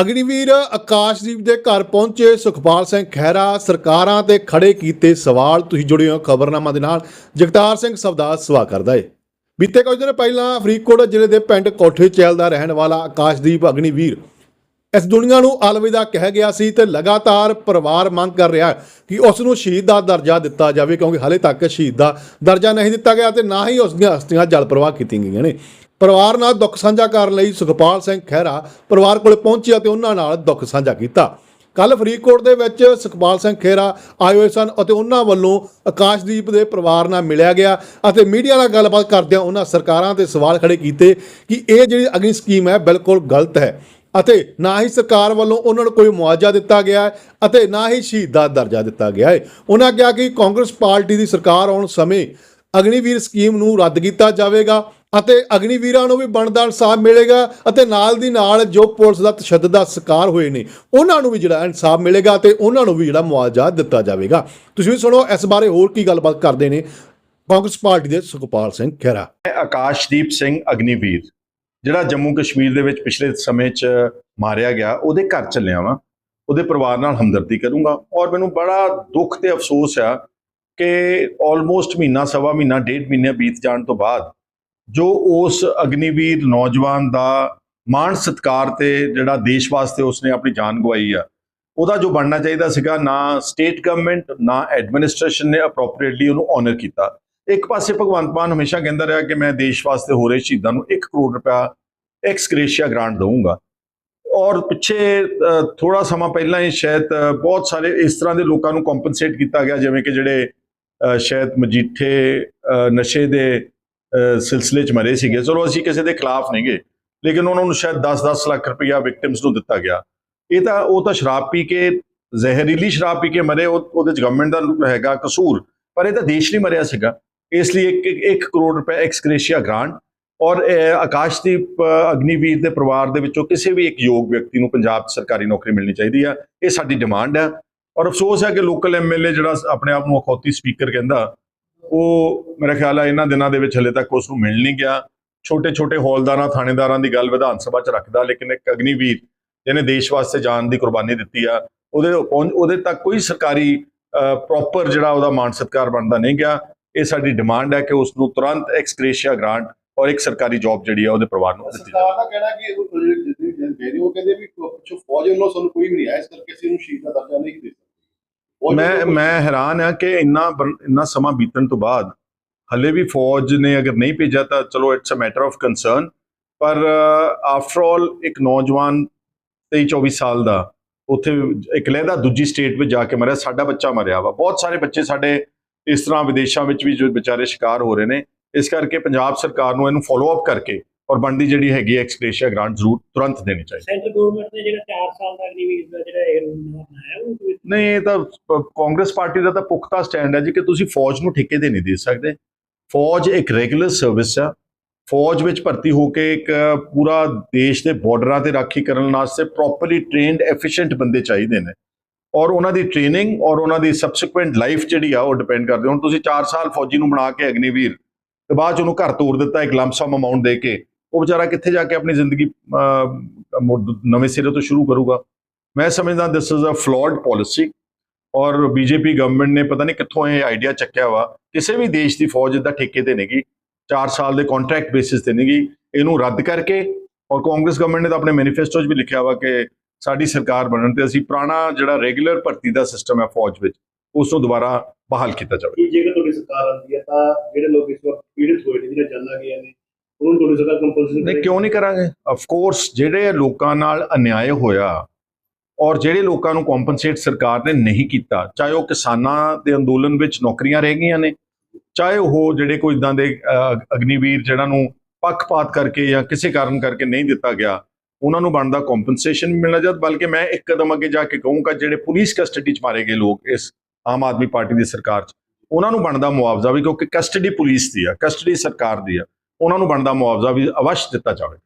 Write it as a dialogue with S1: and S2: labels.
S1: ਅਗਨੀਵੀਰ ਆਕਾਸ਼ਦੀਪ ਦੇ ਘਰ ਪਹੁੰਚੇ ਸੁਖਪਾਲ ਸਿੰਘ ਖਹਿਰਾ, ਸਰਕਾਰਾਂ ਤੇ ਖੜੇ ਕੀਤੇ ਸਵਾਲ। ਤੁਸੀਂ ਜੁੜੇ ਹੋ ਖਬਰਨਾਮਾ ਦੇ ਨਾਲ। ਜਗਤਾਰ ਸਿੰਘ ਸਵਦਾਸ ਸਵਾ ਕਰਦਾ ਏ। ਬੀਤੇ ਕੁਝ ਦਿਨ ਪਹਿਲਾਂ ਫਰੀਦਕੋਟ ਜ਼ਿਲ੍ਹੇ ਦੇ ਪਿੰਡ ਕੋਠੇ ਚੈਲ ਦਾ ਰਹਿਣ ਵਾਲਾ ਆਕਾਸ਼ਦੀਪ ਅਗਨੀਵੀਰ ਇਸ ਦੁਨੀਆ ਨੂੰ ਅਲਵਿਦਾ ਕਹਿ ਗਿਆ ਸੀ ਤੇ ਲਗਾਤਾਰ ਪਰਿਵਾਰ ਮੰਗ ਕਰ ਰਿਹਾ ਕਿ ਉਸ ਨੂੰ ਸ਼ਹੀਦ ਦਾ ਦਰਜਾ ਦਿੱਤਾ ਜਾਵੇ, ਕਿਉਂਕਿ ਹਾਲੇ ਤੱਕ ਸ਼ਹੀਦ ਦਾ ਦਰਜਾ ਨਹੀਂ ਦਿੱਤਾ ਗਿਆ ਤੇ ਨਾ ਹੀ ਉਸ ਦੀਆਂ ਹਸਤੀਆਂ ਜਲ ਪ੍ਰਵਾਹ ਕੀਤੀਆਂ ਗਈਆਂ ਨੇ। ਪਰਿਵਾਰ ਨਾਲ ਦੁੱਖ ਸਾਂਝਾ ਕਰਨ ਲਈ ਸੁਖਪਾਲ ਸਿੰਘ ਖਹਿਰਾ ਪਰਿਵਾਰ ਕੋਲ ਪਹੁੰਚਿਆ ਤੇ ਉਹਨਾਂ ਨਾਲ ਦੁੱਖ ਸਾਂਝਾ ਕੀਤਾ। ਕੱਲ ਫਰੀਦਕੋਟ ਦੇ ਵਿੱਚ ਸੁਖਪਾਲ ਸਿੰਘ ਖਹਿਰਾ ਆਏ ਹੋਏ ਸਨ ਅਤੇ ਉਹਨਾਂ ਵੱਲੋਂ ਆਕਾਸ਼ਦੀਪ ਦੇ ਪਰਿਵਾਰ ਨਾਲ ਮਿਲਿਆ ਗਿਆ ਅਤੇ ਮੀਡੀਆ ਨਾਲ ਗੱਲਬਾਤ ਕਰਦਿਆਂ ਉਹਨਾਂ ਸਰਕਾਰਾਂ ਤੇ ਸਵਾਲ ਖੜੇ ਕੀਤੇ ਕਿ ਇਹ ਜਿਹੜੀ ਅਗਨੀ ਸਕੀਮ ਹੈ ਬਿਲਕੁਲ ਗਲਤ ਹੈ ਅਤੇ ਨਾ ਹੀ ਸਰਕਾਰ ਵੱਲੋਂ ਉਹਨਾਂ ਨੂੰ ਕੋਈ ਮੁਆਵਜ਼ਾ ਦਿੱਤਾ ਗਿਆ ਹੈ ਅਤੇ ਨਾ ਹੀ ਸ਼ਹੀਦ ਦਾ ਦਰਜਾ ਦਿੱਤਾ ਗਿਆ ਹੈ। ਉਹਨਾਂ ਕਿਹਾ ਕਿ ਕਾਂਗਰਸ ਪਾਰਟੀ ਦੀ ਸਰਕਾਰ ਆਉਣ ਸਮੇਂ ਅਗਨੀਵੀਰ ਸਕੀਮ ਨੂੰ ਰੱਦ ਕੀਤਾ ਜਾਵੇਗਾ ਅਤੇ ਅਗਨੀਵੀਰਾਂ ਨੂੰ ਵੀ ਬਣਦਾ ਇਨਸਾਫ ਮਿਲੇਗਾ ਅਤੇ ਨਾਲ ਦੀ ਨਾਲ ਜੋ ਪੁਲਿਸ ਦਾ ਤਸ਼ੱਦਦ ਦਾ ਸ਼ਿਕਾਰ ਹੋਏ ਨੇ, ਉਹਨਾਂ ਨੂੰ ਵੀ ਜਿਹੜਾ ਇਨਸਾਫ ਮਿਲੇਗਾ ਤੇ ਉਹਨਾਂ ਨੂੰ ਵੀ ਜਿਹੜਾ ਮੁਆਵਜ਼ਾ ਦਿੱਤਾ ਜਾਵੇਗਾ। ਤੁਸੀਂ ਵੀ ਸੁਣੋ, ਇਸ ਬਾਰੇ ਹੋਰ ਕੀ ਗੱਲਬਾਤ ਕਰਦੇ ਨੇ ਕਾਂਗਰਸ ਪਾਰਟੀ ਦੇ ਸੁਖਪਾਲ ਸਿੰਘ ਖਹਿਰਾ।
S2: ਮੈਂ ਆਕਾਸ਼ਦੀਪ ਸਿੰਘ ਅਗਨੀਵੀਰ, ਜਿਹੜਾ ਜੰਮੂ ਕਸ਼ਮੀਰ ਦੇ ਵਿੱਚ ਪਿਛਲੇ ਸਮੇਂ 'ਚ ਮਾਰਿਆ ਗਿਆ, ਉਹਦੇ ਘਰ ਚੱਲਿਆ ਵਾਂ। ਉਹਦੇ ਪਰਿਵਾਰ ਨਾਲ ਹਮਦਰਦੀ ਕਰੂੰਗਾ ਔਰ ਮੈਨੂੰ ਬੜਾ ਦੁੱਖ ਤੇ ਅਫਸੋਸ ਆ ਕਿ ਆਲਮੋਸਟ ਮਹੀਨਾ, ਸਵਾ ਮਹੀਨਾ, ਡੇਢ ਮਹੀਨੇ ਬੀਤ ਜਾਣ ਤੋਂ ਬਾਅਦ ਜੋ ਉਸ ਅਗਨੀਵੀਰ ਨੌਜਵਾਨ ਦਾ ਮਾਣ ਸਤਕਾਰ ਤੇ ਜਿਹੜਾ ਦੇਸ਼ ਵਾਸਤੇ ਉਸਨੇ ਆਪਣੀ ਜਾਨ ਗਵਾਈ ਆ, ਉਹਦਾ ਜੋ ਬਣਨਾ ਚਾਹੀਦਾ ਸੀਗਾ, ਨਾ ਸਟੇਟ ਗਵਰਨਮੈਂਟ ਨਾ ਐਡਮਿਨਿਸਟ੍ਰੇਸ਼ਨ ਨੇ ਅਪਰੋਪਰੀਏਟਲੀ ਉਹਨੂੰ ਆਨਰ ਕੀਤਾ। ਇੱਕ ਪਾਸੇ ਭਗਵੰਤ ਮਾਨ ਹਮੇਸ਼ਾ ਕਹਿੰਦਾ ਰਿਹਾ ਕਿ ਮੈਂ ਦੇਸ਼ ਵਾਸਤੇ ਹੋ ਰਹੇ ਸ਼ਹੀਦਾਂ ਨੂੰ 1 ਕਰੋੜ ਰੁਪਇਆ ਐਕਸ ਗ੍ਰੇਸ਼ੀਆ ਗ੍ਰਾਂਟ ਦਊਂਗਾ। ਔਰ ਪਿੱਛੇ ਥੋੜਾ ਸਮਾਂ ਪਹਿਲਾਂ ਹੀ ਸ਼ਾਇਦ ਬਹੁਤ ਸਾਰੇ ਇਸ ਤਰ੍ਹਾਂ ਦੇ ਲੋਕਾਂ ਨੂੰ ਕੰਪਨਸੇਟ ਕੀਤਾ ਗਿਆ, ਜਿਵੇਂ ਕਿ ਜਿਹੜੇ ਸ਼ਾਇਦ ਮਜੀਠੇ ਨਸ਼ੇ ਦੇ ਸਿਲਸਿਲੇ 'ਚ ਮਰੇ ਸੀਗੇ। ਚਲੋ, ਅਸੀਂ ਕਿਸੇ ਦੇ ਖਿਲਾਫ ਨਹੀਂਗੇ ਲੇਕਿਨ ਉਹਨਾਂ ਨੂੰ ਸ਼ਾਇਦ 10-10 ਲੱਖ ਰੁਪਇਆ ਵਿਕਟਿਮਸ ਨੂੰ ਦਿੱਤਾ ਗਿਆ। ਇਹ ਤਾਂ, ਉਹ ਤਾਂ ਸ਼ਰਾਬ ਪੀ ਕੇ, ਜ਼ਹਿਰੀਲੀ ਸ਼ਰਾਬ ਪੀ ਕੇ ਮਰੇ। ਉਹ- ਉਹਦੇ ਚ ਗਵਰਨਮੈਂਟ ਦਾ ਹੈਗਾ ਕਸੂਰ। ਪਰ ਇਹ ਤਾਂ ਦੇਸ਼ ਲਈ ਮਰਿਆ ਸੀਗਾ। ਇਸ ਲਈ 1 ਕਰੋੜ ਰੁਪਏ ਐਕਸਕ੍ਰੇਸ਼ੀਆ ਗ੍ਰਾਂਟ ਔਰ, ਇਹ ਆਕਾਸ਼ਦੀਪ ਅਗਨੀਵੀਰ ਦੇ ਪਰਿਵਾਰ ਦੇ ਵਿੱਚੋਂ ਕਿਸੇ ਵੀ ਇੱਕ ਯੋਗ ਵਿਅਕਤੀ ਨੂੰ ਪੰਜਾਬ 'ਚ ਸਰਕਾਰੀ ਨੌਕਰੀ ਮਿਲਣੀ ਚਾਹੀਦੀ ਆ। ਇਹ ਸਾਡੀ ਡਿਮਾਂਡ ਹੈ ਔਰ ਅਫਸੋਸ ਹੈ ਕਿ ਲੋਕਲ ਐਮਐਲਏ ਜਿਹੜਾ ਆਪਣੇ ਆਪ ਨੂੰ ਅਖੌਤੀ ਸਪੀਕਰ ਕਹਿੰਦਾ ਉਹ ਮੇਰਾ ਖਿਆਲ ਹੈ ਇਹਨਾਂ ਦਿਨਾਂ ਦੇ ਵਿੱਚ ਹਲੇ ਤੱਕ ਉਸ ਨੂੰ ਮਿਲ ਨਹੀਂ ਗਿਆ। ਛੋਟੇ ਛੋਟੇ ਹੌਲਦਾਰਾਂ, ਥਾਣੇਦਾਰਾਂ ਦੀ ਗੱਲ ਵਿਧਾਨ ਸਭਾ 'ਚ ਰੱਖਦਾ, ਲੇਕਿਨ ਇੱਕ ਅਗਨੀਵੀਰ ਜਿਹਨੇ ਦੇਸ਼ ਵਾਸਤੇ ਜਾਨ ਦੀ ਕੁਰਬਾਨੀ ਦਿੱਤੀ ਆ, ਉਹਦੇ ਉਹਦੇ ਤੱਕ ਕੋਈ ਸਰਕਾਰੀ ਪ੍ਰੋਪਰ ਜਿਹੜਾ ਉਹਦਾ ਮਾਣ ਸਤਕਾਰ ਬਣਦਾ ਨਹੀਂ ਗਿਆ। ਇਹ ਸਾਡੀ ਡਿਮਾਂਡ ਹੈ ਕਿ ਉਸ ਨੂੰ ਤੁਰੰਤ ਐਕਸਕ੍ਰੇਸ਼ੀਆ ਗ੍ਰਾਂਟ ਔਰ ਇੱਕ ਸਰਕਾਰੀ ਜੌਬ ਜਿਹੜੀ ਆ ਉਹਦੇ ਪਰਿਵਾਰ ਨੂੰ ਦਿੱਤੀ ਜਾਵੇ।
S3: ਸਰਕਾਰ ਦਾ ਕਹਿਣਾ ਕਿ ਉਹ ਜਿਹੜੇ ਜਿੰਨੀ ਦੇ ਰਹੇ, ਉਹ ਕਹਿੰਦੇ ਵੀ ਪਿੱਛੋਂ ਫੌਜ ਵੱਲੋਂ ਸਾਨੂੰ ਕੋਈ ਵੀ ਨਹੀਂ ਆਇਆ, ਇਸ ਕਰਕੇ ਅਸੀਂ ਇਹਨੂੰ ਸ਼ਹੀਦ ਦਾ ਦਰਜਾ ਨਹੀਂ ਦੇ ਸਕਦੇ ਫੌਜ
S2: ਮੈਂ ਮੈਂ ਹੈਰਾਨ ਆ ਕਿ ਇੰਨਾ ਇੰਨਾ ਸਮਾਂ ਬੀਤਣ ਤੋਂ ਬਾਅਦ ਹਲੇ ਵੀ ਫੌਜ ਨੇ ਅਗਰ ਨਹੀਂ ਭੇਜਿਆ ਤਾਂ ਚਲੋ it's a matter of concern ਪਰ ਆਫਟਰ ਆਲ ਇੱਕ ਨੌਜਵਾਨ 23 24 ਸਾਲ ਦਾ ਉੱਥੇ ਇਕਲੈਦਾ ਦੂਜੀ ਸਟੇਟ ਵਿੱਚ ਜਾ ਕੇ ਮਰਿਆ ਸਾਡਾ ਬੱਚਾ ਮਰਿਆ ਵਾ। ਬਹੁਤ ਸਾਰੇ ਬੱਚੇ ਸਾਡੇ ਇਸ ਤਰ੍ਹਾਂ ਵਿਦੇਸ਼ਾਂ ਵਿੱਚ ਵੀ ਜੋ ਵਿਚਾਰੇ ਸ਼ਿਕਾਰ ਹੋ ਰਹੇ ਨੇ। ਇਸ ਕਰਕੇ ਪੰਜਾਬ ਸਰਕਾਰ ਨੂੰ ਇਹਨੂੰ ਫੋਲੋ ਅਪ ਕਰਕੇ ਔਰ ਬਣਦੀ ਜਿਹੜੀ ਹੈਗੀ ਐਕਸਪ੍ਰੇਸ਼ੀਆ ਗ੍ਰਾਂਟ ਜ਼ਰੂਰ ਤੁਰੰਤ ਦੇਣੀ ਚਾਹੀਦੀ
S4: ਸੈਂਟਰ ਗਵਰਨਮੈਂਟ ਨੇ ਜਿਹੜਾ 4 ਸਾਲ ਦਾ ਅਗਨੀਵੀਰ ਦਾ ਜਿਹੜਾ ਇਹ ਰੂਲ ਬਣਾਇਆ ਉਹ
S2: ਨਹੀਂ ਇਹ ਤਾਂ ਕਾਂਗਰਸ ਪਾਰਟੀ ਦਾ ਤਾਂ ਪੁਖਤਾ ਸਟੈਂਡ ਹੈ ਜੀ ਕਿ ਤੁਸੀਂ ਫੌਜ ਨੂੰ ਠੇਕੇ ਤੇ ਨਹੀਂ ਦੇ ਸਕਦੇ। ਫੌਜ ਇੱਕ ਰੈਗੂਲਰ ਸਰਵਿਸ ਆ। ਫੌਜ ਵਿੱਚ ਭਰਤੀ ਹੋ ਕੇ ਇੱਕ ਪੂਰਾ ਦੇਸ਼ ਦੇ ਬਾਰਡਰਾਂ ਤੇ ਰਾਖੀ ਕਰਨ ਵਾਸਤੇ ਪ੍ਰੋਪਰਲੀ ਟ੍ਰੇਨਡ ਐਫੀਸ਼ੀਐਂਟ ਬੰਦੇ ਚਾਹੀਦੇ ਨੇ। ਔਰ ਉਹਨਾਂ ਦੀ ਟ੍ਰੇਨਿੰਗ ਔਰ ਉਹਨਾਂ ਦੀ ਸਬਸੀਕੁਐਂਟ ਲਾਈਫ ਜਿਹੜੀ ਆ ਉਹ ਡਿਪੈਂਡ ਕਰਦੀ ਹੁਣ ਤੁਸੀਂ 4 ਸਾਲ ਫੌਜੀ ਨੂੰ ਬਣਾ ਕੇ ਅਗਨੀਵੀਰ ਤੇ ਬਾਅਦ ਚ ਉਹਨੂੰ ਘਰ ਤੋਰ ਦਿੱਤਾ ਇੱਕ ਲੰਮਸਮ ਅਮਾਉਂਟ ਦੇ ਕੇ। ਉਹ ਵਿਚਾਰਾ ਕਿੱਥੇ ਜਾ ਕੇ ਆਪਣੀ ਜ਼ਿੰਦਗੀ ਨਵੇਂ ਸਿਰੇ ਤੋਂ ਸ਼ੁਰੂ ਕਰੂਗਾ। ਮੈਂ ਸਮਝਦਾ this is a flawed policy ਔਰ ਬੀਜੇਪੀ ਗਵਰਨਮੈਂਟ ਨੇ ਪਤਾ ਨਹੀਂ ਕਿੱਥੋਂ ਇਹ ਆਈਡੀਆ ਚੱਕਿਆ ਵਾ। ਕਿਸੇ ਵੀ ਦੇਸ਼ ਦੀ ਫੌਜ ਇਦਾਂ ਠੇਕੇ ਤੇ ਨਹੀਂਗੀ 4 ਸਾਲ ਦੇ ਕੰਟਰੈਕਟ ਬੇਸਿਸ ਤੇ ਨਹੀਂਗੀ, ਇਹਨੂੰ ਰੱਦ ਕਰਕੇ ਔਰ ਕਾਂਗਰਸ ਗਵਰਨਮੈਂਟ ਨੇ ਤਾਂ ਆਪਣੇ ਮੈਨੀਫੈਸਟੋ 'ਚ ਵੀ ਲਿਖਿਆ ਵਾ ਕਿ ਸਾਡੀ ਸਰਕਾਰ ਬਣਨ ਤੇ ਅਸੀਂ ਪੁਰਾਣਾ ਜਿਹੜਾ ਰੈਗੂਲਰ ਭਰਤੀ ਦਾ ਸਿਸਟਮ ਹੈ ਫੌਜ ਵਿੱਚ, ਉਸ ਨੂੰ ਦੁਬਾਰਾ ਬਹਾਲ ਕੀਤਾ ਜਾਵੇ।
S3: ਜੇਕਰ ਤੁਹਾਡੀ ਸਰਕਾਰ ਆਉਂਦੀ ਹੈ ਤਾਂ ਜਿਹੜੇ ਲੋਕ ਇਸ ਵਕਤ ਪੀੜਿਤ ਹੋਏ ਨੇ ਜਿਹੜੇ ਜਾਨਾਂ ਗਈਆਂ ਨੇ ਉਹਨਾਂ ਨੂੰ ਤੁਹਾਡੀ ਸਰਕਾਰ ਕੰਪਲਸਰੀ
S2: ਨਹੀਂ ਕਿਉਂ ਨਹੀਂ ਕਰਾਂਗੇ? ਆਫ ਕੋਰਸ ਜਿਹੜੇ ਲੋਕਾਂ ਨਾਲ ਅਨਿਆਏ ਹੋਇਆ ਔਰ ਜਿਹੜੇ ਲੋਕਾਂ ਨੂੰ ਕੰਪਨਸੇਟ ਸਰਕਾਰ ਨੇ ਨਹੀਂ ਕੀਤਾ ਚਾਹੇ ਉਹ ਕਿਸਾਨਾਂ ਦੇ ਅੰਦੋਲਨ ਵਿੱਚ ਨੌਕਰੀਆਂ ਰਹਿ ਗਈਆਂ ਨੇ ਚਾਹੇ ਉਹ ਜਿਹੜੇ ਕੋਈ ਇਦਾਂ ਦੇ ਅਗਨੀਵੀਰ ਜਿਹੜਾ ਨੂੰ ਪੱਖਪਾਤ ਕਰਕੇ ਜਾਂ ਕਿਸੇ ਕਾਰਨ ਕਰਕੇ ਨਹੀਂ ਦਿੱਤਾ ਗਿਆ ਉਹਨਾਂ ਨੂੰ ਬਣਦਾ ਕੰਪਨਸੇਸ਼ਨ ਮਿਲਣਾ ਚਾਹੀਦਾ। ਬਲਕਿ ਮੈਂ ਇੱਕ ਕਦਮ ਅੱਗੇ ਜਾ ਕੇ ਕਹੂੰਗਾ ਜਿਹੜੇ ਪੁਲਿਸ ਕਸਟਡੀ 'ਚ ਮਾਰੇ ਗਏ ਲੋਕ ਇਸ ਆਮ ਆਦਮੀ ਪਾਰਟੀ ਦੀ ਸਰਕਾਰ 'ਚ ਉਹਨਾਂ ਨੂੰ ਬਣਦਾ ਮੁਆਵਜ਼ਾ ਵੀ ਕਿਉਂਕਿ ਕਸਟਡੀ ਪੁਲਿਸ ਦੀ ਆ ਕਸਟਡੀ ਸਰਕਾਰ ਦੀ ਆ। ਉਹਨਾਂ ਨੂੰ ਬਣਦਾ ਮੁਆਵਜ਼ਾ ਵੀ ਅਵਸ਼ ਦਿੱਤਾ ਜਾਵੇ।